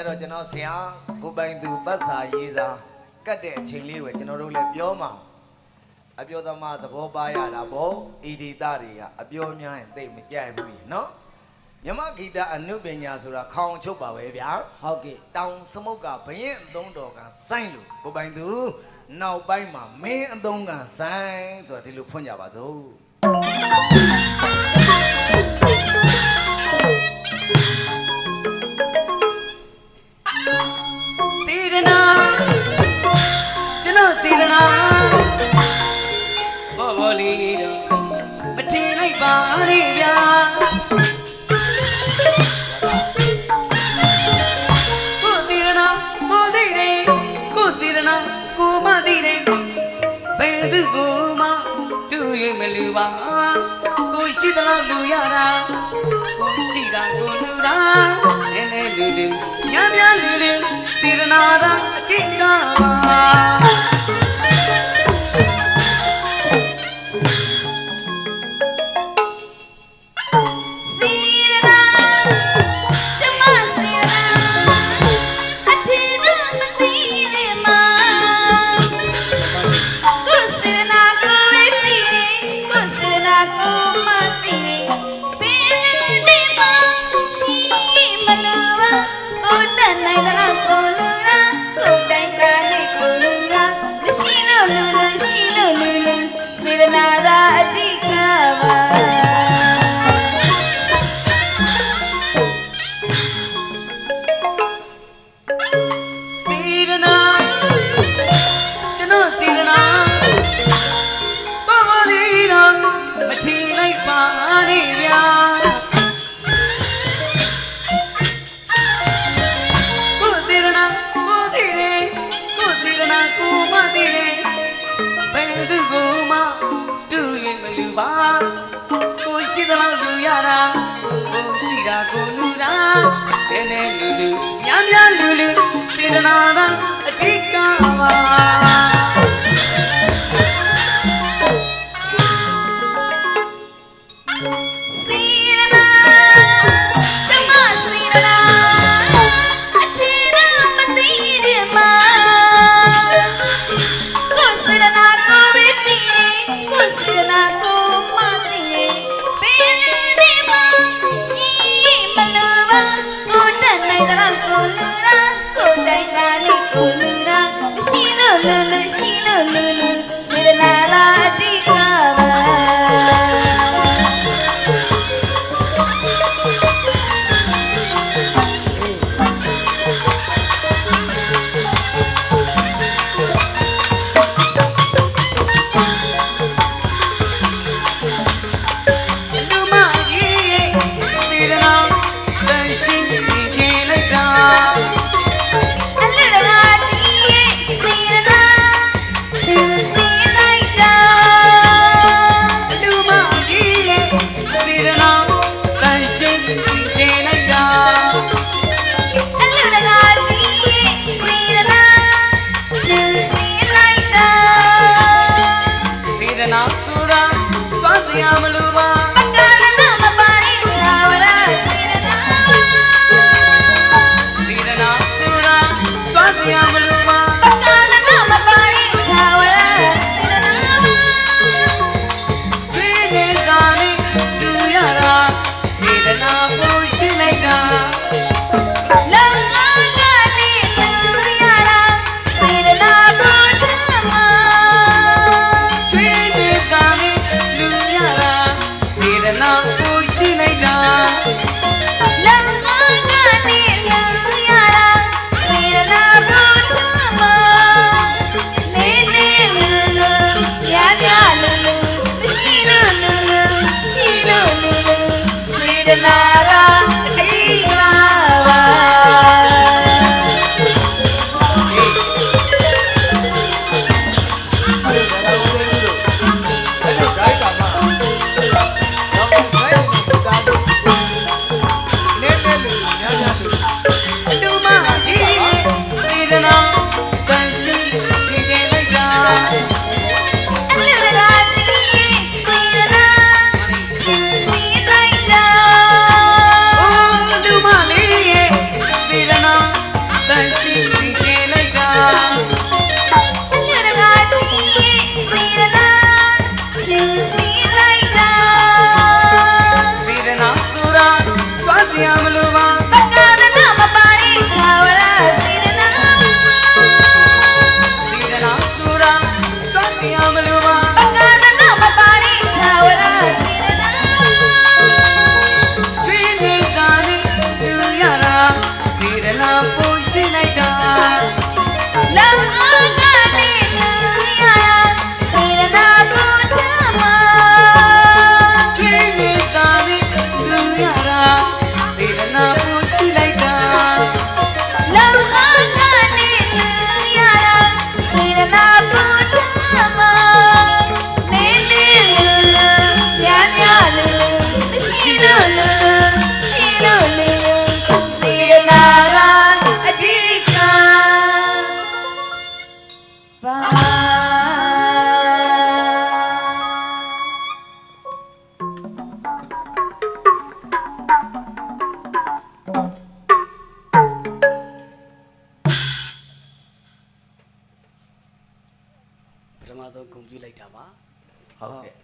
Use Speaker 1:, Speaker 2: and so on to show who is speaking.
Speaker 1: အဲ့တော့ကျွန်တော်ဆရာကိုပိုင်သူပတ်စာရေးသားကတ်တဲ့အချိန်လေးကိုကျွန်တော်တို့လည်းပြောမှာအပြောသမားသဘောပါရတာပေါ့ဤဒီတာတွေကအပြောများရင်သိပ်မကြိုက်ဘူးเนาะမြမဂီတအနုပညာဆိုတာခေါင်ချုပ်ပါပဲဗျာ
Speaker 2: ဟုတ်ကဲ့
Speaker 1: တောင်စမုတ်ကဘရင်အသုံးတော်ကစိုင်းလို့ကိုပိုင်သူနောက်ပိုင်းမှာမင်းအသုံးကစိုင်းဆိုတာဒီလိုဖွင့်ကြပါစို့
Speaker 3: စေ လေးတော့မထင်လိုက်ပါနဲ့ဗျာကိုစေရနာကိုသိတယ်ကိုစေရနာကိုမသိတယ်ဘယ်သူကိုမှတူရင်မလူပါကိုရှိသလားလူရတာကိုရှိတာကိုလူတာလဲလဲလူလူညံ့ညံ့လူလူစေရနာသာအတိတ်ကပါ
Speaker 4: နာကိုမသိပင်လေးဒီမှာရှိမလို့ပါကိုတတ်နိုင်သလားကို တူရ
Speaker 3: င်မလူပါကိုရှိသလားလူရတာကိုရှိတာကိုလူတာနည်းနည်းလူလူများများလူလူစေတနာသာအတိတ်ကပါ
Speaker 4: Thank you. Diablo. ဆုံးဂုဏ်ပြုလိုက်တာပါ
Speaker 1: ဟုတ်ကဲ့